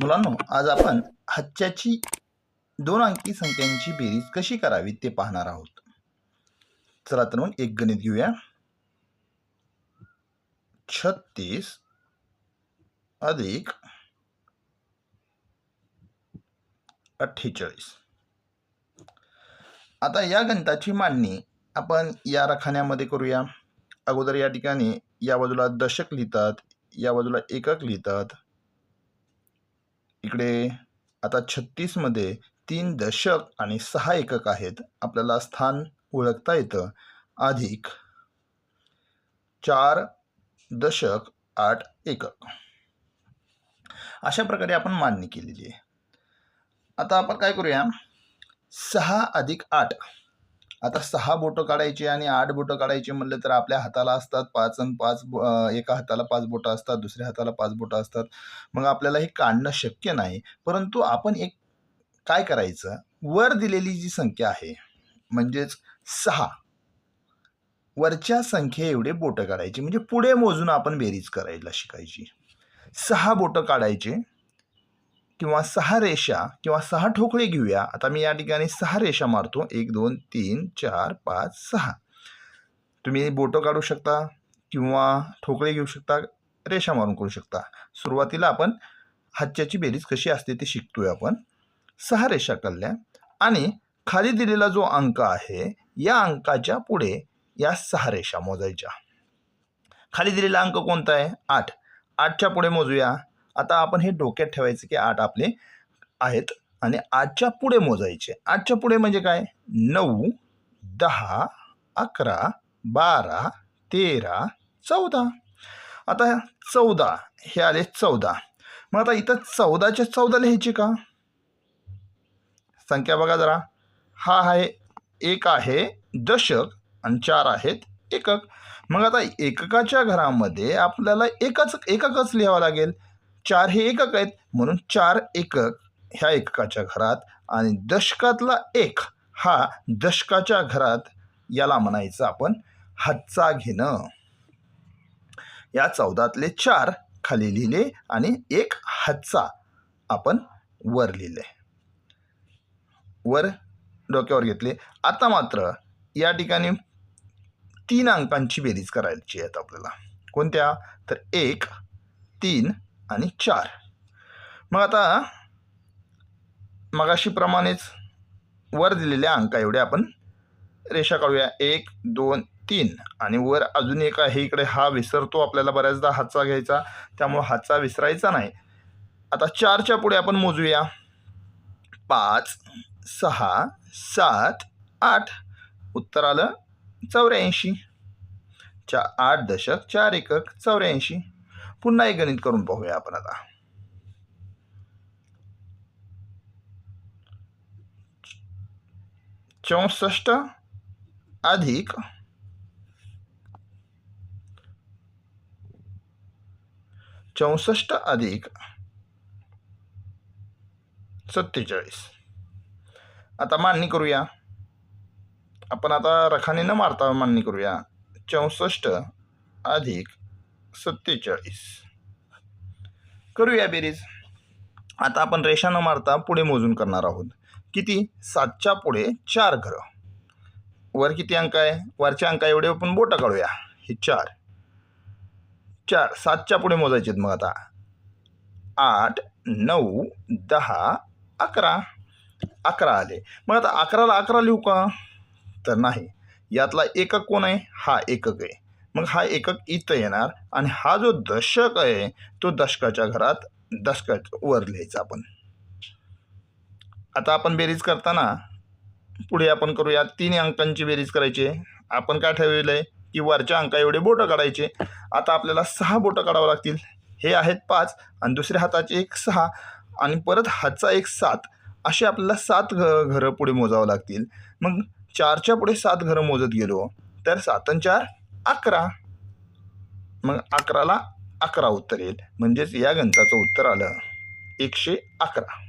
मुलांनो आज आपण हच्च्याची दोन अंकी संख्यांची बेरीज कशी करावी ते पाहणार आहोत. चला तर मग एक गणित घेऊया. छत्तीस अधिक अठ्ठेचाळीस. आता या गणिताची मांडणी आपण या रखान्यामध्ये करूया. अगोदर या ठिकाणी या बाजूला दशक लिहितात या बाजूला एकक लिहितात इकडे आता छत्तीसमध्ये तीन दशक आणि सहा एकक आहेत. आपल्याला स्थान ओळखता येतं. अधिक चार दशक आठ एकक. अशा प्रकारे आपण मांडणी केलेली आहे. आता आपण काय करूया? सहा अधिक आठ. आता सहा बोटं काढायची आणि आठ बोटं काढायची म्हणलं तर आपल्या हाताला असतात पाच आणि पाच एका हाताला पाच बोटं असतात दुसऱ्या हाताला पाच बोटं असतात. मग आपल्याला हे काढणं शक्य नाही. परंतु आपण एक काय करायचं? वर दिलेली जी संख्या आहे म्हणजेच सहा वरच्या संख्ये एवढे बोटं काढायची. म्हणजे पुढे मोजून आपण बेरीज करायला शिकायची. सहा बोटं काढायचे. किंवा सहा रेषा किंवा सहा ठोकळे घेऊया. आता मी या ठिकाणी सहा रेषा मारतो. एक दोन तीन चार पाच सहा. तुम्ही बोटं काढू शकता किंवा ठोकळे घेऊ शकता रेषा मारून करू शकता. सुरुवातीला आपण हातच्याची बेरीज कशी असते ते शिकतोय आपण. सहा रेषा काढल्या आणि खाली दिलेला जो अंक आहे या अंकाच्या पुढे या सहा रेषा मोजायच्या. खाली दिलेला अंक कोणता आहे? आठ. आठच्या पुढे मोजूया. आता आपण हे डोक्यात ठेवायचं की आठ आपले आहेत आणि आठच्या पुढे मोजायचे. आठच्या पुढे म्हणजे काय? नऊ दहा अकरा बारा तेरा चौदा. आता चौदा हे आले चौदा. मग आता इथं चौदाच्या चौदा लिहायचे का? संख्या बघा जरा. हा आहे एक आहे दशक आणि चार आहेत एकक. मग आता एककाच्या घरामध्ये आपल्याला एकच एककच लिहावं लागेल. चार हे एकक आहेत. म्हणून चार एकक ह्या एककाच्या घरात आणि दशकातला एक हा दशकाच्या घरात याला म्हणायचं आपण हातचा घेणं. या चौदातले चार खाली लिहिले आणि एक हातचा आपण वर लिहिले. वर डोक्यावर घेतले. आता मात्र या ठिकाणी तीन अंकांची बेरीज करायची आहेत आपल्याला. कोणत्या? तर एक तीन आणि चार. मग आता मगाशीप्रमाणेच वर दिलेल्या अंका एवढे आपण रेषा काढूया. एक दोन तीन. आणि वर अजून एक आहे इकडे. हा विसरतो आपल्याला बऱ्याचदा हातचा घ्यायचा. त्यामुळं हातचा विसरायचा नाही. आता चारच्या पुढे आपण मोजूया. पाच सहा सात आठ. उत्तर आलं चौऱ्याऐंशी. चा आठ दशक चार एकक चौऱ्याऐंशी. पुन्हा एक गणित करून पाहूया आपण आता. चौसष्ट अधिक चौसष्ट अधिक सत्तेचाळीस. आता मांडणी करूया. आपण आता रखाने न मारता मांडणी करूया. चौसष्ट अधिक सत्तेचाळीस. करूया बेरीज. आता आपण रेषा न मारता पुढे मोजून करणार आहोत. किती? सातच्या पुढे चार घरं. वर किती अंक आहे? वरच्या अंका एवढे आपण बोटं काढूया. हे चार. चार. सातच्या पुढे मोजायचे आहेत मग आता. आठ नऊ दहा अकरा. अकरा आले. मग आता अकराला अकरा लिहू का? तर नाही. यातला एकक कोण आहे? हा एकक आहे. मग हा एकक इथं येणार आणि हा जो दशक आहे तो दशकाच्या घरात दशकाच्या वर लिहायचा आपण. आता आपण बेरीज करताना पुढे आपण करूया. तीन अंकांची बेरीज करायची आहे. आपण काय ठरवलं आहे की वरच्या अंका एवढे बोटं काढायचे. आता आपल्याला सहा बोटं काढावं लागतील. हे आहेत पाच आणि दुसऱ्या हाताचे एक सहा आणि परत हातचा एक सात. असे आपल्याला सात घ घरं पुढे मोजावं लागतील. मग चारच्या पुढे सात घरं मोजत गेलो तर सात आणि चार अकरा. मग अकराला अकरा उत्तर येईल. म्हणजेच या गणिताचं उत्तर आलं. एकशे अकरा.